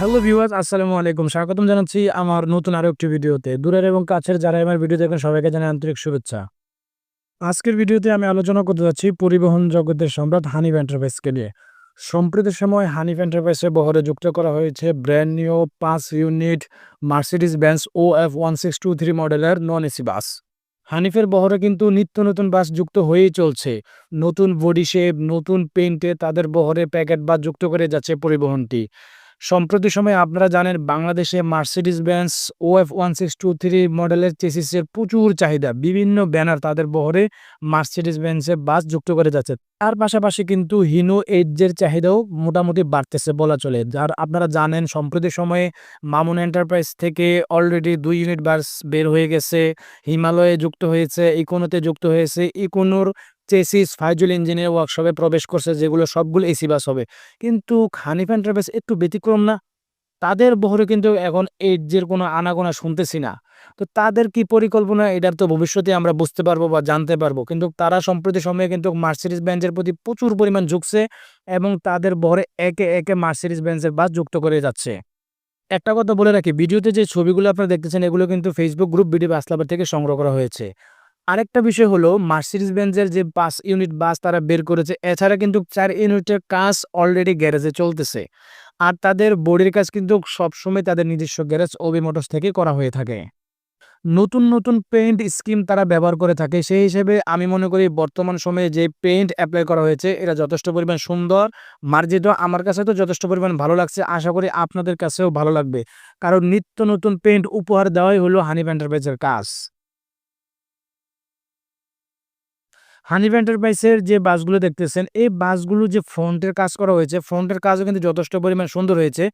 Hello viewers আসসালামু আলাইকুম। স্বাগতম জানাচ্ছি আমার নতুন আরও একটি ভিডিওতে। দূরের এবং কাছের যারা আমার ভিডিও দেখেন সবাইকে জানাই আন্তরিক শুভেচ্ছা। আজকের ভিডিওতে আমি আলোচনা করতে যাচ্ছি পরিবহন জগতের সম্রাট হানিফ এন্টারপ্রাইজকে নিয়ে। সম্প্রতি সময় হানিফ এন্টারপ্রাইজে বহরে যুক্ত করা হয়েছে ব্র্যান্ড নিউ পাঁচ unit Mercedes Benz O F one six two three মডেলের নন এসি বাস হানিফের বহরে কিন্তু নিত্য নতুন বাস যুক্ত হয়েই চলছে। নতুন বডি শেপ নতুন পেইন্টে তাদের বহরে প্যাকেট বাস যুক্ত করে যাচ্ছে পরিবহনটি। সম্প্রতি সময়ে আপনারা জানেন বাংলাদেশে Mercedes Benz O F one six two three মডেলের চেসিসের প্রচুর চাহিদা। বিভিন্ন ব্যানার তাদের বহরে মার্সিডিস বেন্সে বাস যুক্ত করে যাচ্ছে। তার পাশাপাশি কিন্তু হিনো এইডজের চাহিদাও মোটামুটি বাড়তেছে বলা চলে। যার আপনারা জানেন সম্প্রতি সময়ে মামুন এন্টারপ্রাইজ থেকে অলরেডি দুই ইউনিট বাস বের হয়ে গেছে। হিমালয়ে যুক্ত হয়েছে ইকোনোতে যুক্ত হয়েছে। ইকোনোর চেসিস ফাইজুল ইঞ্জিনিয়ার ওয়ার্কশপে প্রবেশ করছে, যেগুলো সবগুলো এসি বাস হবে। কিন্তু হানিফ এন্টারপ্রাইজ একটু ব্যতিক্রম না? তাদের বহরে কিন্তু এখন এইডজের কোনো আনাগোনা শুনতেছি না। তো তাদের কি পরিকল্পনা? এটার তো ভবিষ্যতে আমরা বুঝতে পারব বা জানতে পারব। কিন্তু তারা সম্প্রতি সময়ে কিন্তু মার্সিডিস বেঞ্চের প্রতি প্রচুর পরিমাণ ঝুঁকছে এবং তাদের বহরে একে একে মার্সিডিস বেঞ্চের বাস যুক্ত করে যাচ্ছে। একটা কথা বলে রাখি, ভিডিওতে যে ছবিগুলো আপনারা দেখতেছেন, এগুলো কিন্তু Facebook group video bus lover থেকে সংগ্রহ করা হয়েছে। আরেকটা বিষয় হলো মার্সিডিস বেঞ্জের যে পাঁচ ইউনিট, বাস তারা বের করেছে, এছাড়া কিন্তু চার ইউনিটের কাজ অলরেডি গ্যারেজে চলতেছে। আর তাদের বডির কাজ কিন্তু সবসময় তাদের নিজস্ব গ্যারেজ ওবি মোটরস থেকে করা হয়ে থাকে। নতুন নতুন পেইন্ট স্কিম তারা ব্যবহার করে থাকে। সেই হিসেবে আমি মনে করি, বর্তমান সময়ে যে পেইন্ট অ্যাপ্লাই করা হয়েছে, এটা যথেষ্ট পরিমাণ সুন্দর। মার্জিত আমার কাছে তো যথেষ্ট পরিমাণ ভালো লাগছে। আশা করি আপনাদের কাছেও ভালো লাগবে। কারণ নিত্য নতুন পেইন্ট উপহার দেওয়াই হলো হানিফ এন্টারপ্রাইজের কাজ। হানিফ এন্টারপ্রাইজের যে বাসগুলো দেখতেছেন, এই বাসগুলো যে ফ্রন্টের কাজ করা হয়েছে, ফ্রন্টের কাজও কিন্তু যথেষ্ট পরিমাণ সুন্দর হয়েছে।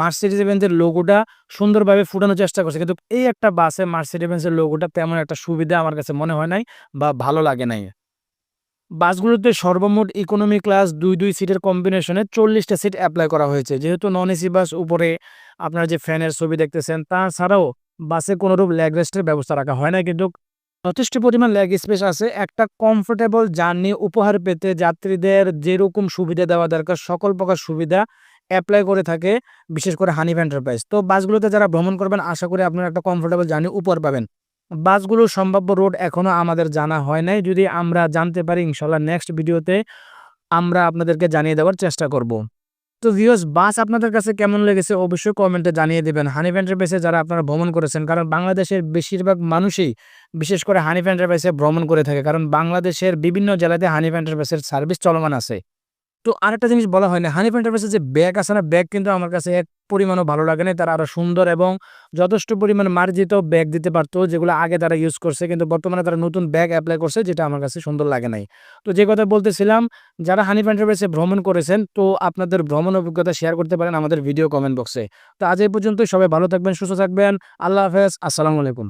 মার্সিডিজ বেঞ্জের লোগোটা সুন্দরভাবে ফুটানোর চেষ্টা করছে, কিন্তু এই একটা বাসে মার্সিডিজ বেঞ্জের লোগোটা তেমন একটা সুবিধা আমার কাছে মনে হয় নাই বা ভালো লাগে নাই। বাসগুলোতে সর্বমোট ইকোনমি ক্লাস দুই দুই সিটের কম্বিনেশনে চল্লিশটা সিট অ্যাপ্লাই করা হয়েছে। যেহেতু নন এসি বাস উপরে আপনার যে ফ্যানের ছবি দেখতেছেন, তাছাড়াও বাসে কোনোরূপ ল্যাগ রেস্টের ব্যবস্থা রাখা হয় না কিন্তু যথেষ্ট পরিমাণ লেগ স্পেস আছে। একটা কমফোর্টেবল জার্নি উপহার পেতে যাত্রীদের যেরকম সুবিধা দেওয়া দরকার, সকল প্রকার সুবিধা অ্যাপ্লাই করে থাকে, বিশেষ করে হানিফ এন্টারপ্রাইজ তো বাসগুলোতে যারা ভ্রমণ করবেন, আশা করি আপনারা একটা কমফোর্টেবল জার্নি উপহার পাবেন। বাসগুলোর সম্ভাব্য রোড এখনও আমাদের জানা হয় নাই। যদি আমরা জানতে পারি ইনশাল্লাহ নেক্সট ভিডিওতে আমরা আপনাদেরকে জানিয়ে দেওয়ার চেষ্টা করব। তো ভিউস বাস আপনাদের কাছে কেমন লেগেছে অবশ্যই কমেন্টে জানিয়ে দেবেন। হানিফ এন্টারপ্রাইসে যারা আপনারা ভ্রমণ করেছেন, কারণ বাংলাদেশের বেশিরভাগ মানুষই, বিশেষ করে হানিফ এন্টারপ্রাইসে ভ্রমণ করে থাকে, কারণ বাংলাদেশের বিভিন্ন জেলাতে হানিফ এন্টারপ্রাইসের সার্ভিস চলমান আছে। তো আরেকটা জিনিস বলা হয় না হানিফ এন্টারপ্রাইসের যে ব্যাগ আছে না ব্যাগ কিন্তু আমার কাছে এক পরিমাণও ভালো লাগে না তারা আরও সুন্দর এবং যথেষ্ট পরিমাণ মার্জিত ব্যাগ দিতে পারতো, যেগুলো আগে তারা ইউজ করছে, কিন্তু বর্তমানে তারা নতুন ব্যাগ অ্যাপ্লাই করছে, যেটা আমার কাছে সুন্দর লাগে নাই। তো যে কথা বলতেছিলাম, যারা হানিফ এন্টারপ্রাইসে ভ্রমণ করেছেন, তো আপনাদের ভ্রমণ অভিজ্ঞতা শেয়ার করতে পারেন আমাদের ভিডিও কমেন্ট বক্সে তো আজ এই পর্যন্ত সবাই ভালো থাকবেন, সুস্থ থাকবেন, আল্লাহ হাফেজ, আসসালামু আলাইকুম।